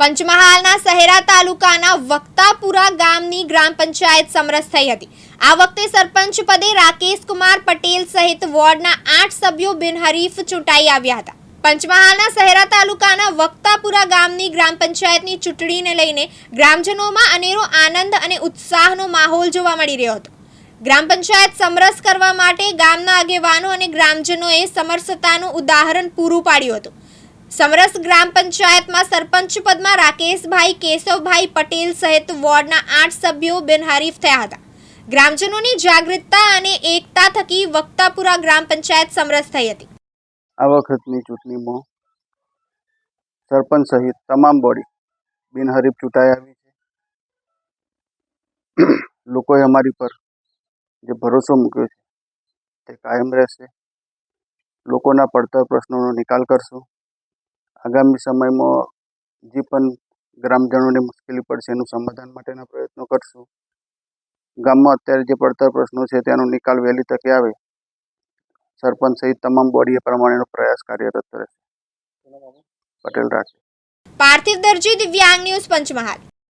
પંચમહાલના શહેરા તાલુકાના વક્તાપુરા ગામની ગ્રામ પંચાયત સમરસ થઈ હતી. આ વખતે સરપંચ પદે રાકેશ કુમાર પટેલ સહિત વોર્ડના આઠ સભ્યો બિનહરીફ ચૂંટાઈ આવ્યા હતા. પંચમહાલના શહેરા તાલુકાના વક્તાપુરા ગામની ગ્રામ પંચાયતની ચૂંટણીને લઈને ગ્રામજનોમાં અનેરો આનંદ અને ઉત્સાહનો માહોલ જોવા મળી રહ્યો હતો. ગ્રામ પંચાયત સમરસ કરવા માટે ગામના આગેવાનો અને ગ્રામજનોએ સમરસતાનું ઉદાહરણ પૂરું પાડ્યું હતું. સમરસ ગ્રામ પંચાયતમાં સરપંચ પદમાં રાકેશભાઈ, કેશવભાઈ પટેલ સહિત વોર્ડના આઠ સભ્યો બિનહરીફ થયા હતા. ગ્રામજનોની જાગૃતતા અને એકતા થકી વક્તાપુરા ગ્રામ પંચાયત સમરસ થઈ હતી. આ વખતની ચૂંટણીમાં સરપંચ સહિત તમામ બોડી બિનહરીફ ચૂંટાઈ આવી છે. લોકોએ અમારી પર જે ભરોસો મૂક્યો છે તે કાયમ રહેશે. લોકોના પડતર પ્રશ્નોનો નિકાલ કરશું. આગામી સમયમાં જે પણ ગ્રામજનોને મુશ્કેલી પડશે એનું સમાધાન માટેના પ્રયત્નો કરશું. ગામમાં અત્યારે જે પડતર પ્રશ્નો છે તેનો નિકાલ વહેલી તકે આવે. સરપંચ સહિત તમામ બોડી એ પ્રમાણેનો પ્રયાસ કાર્યરત રહેશે. પટેલ રાખે. પાર્થિવ દરજી દિવ્યાંગ ન્યૂઝ પંચમહાલ.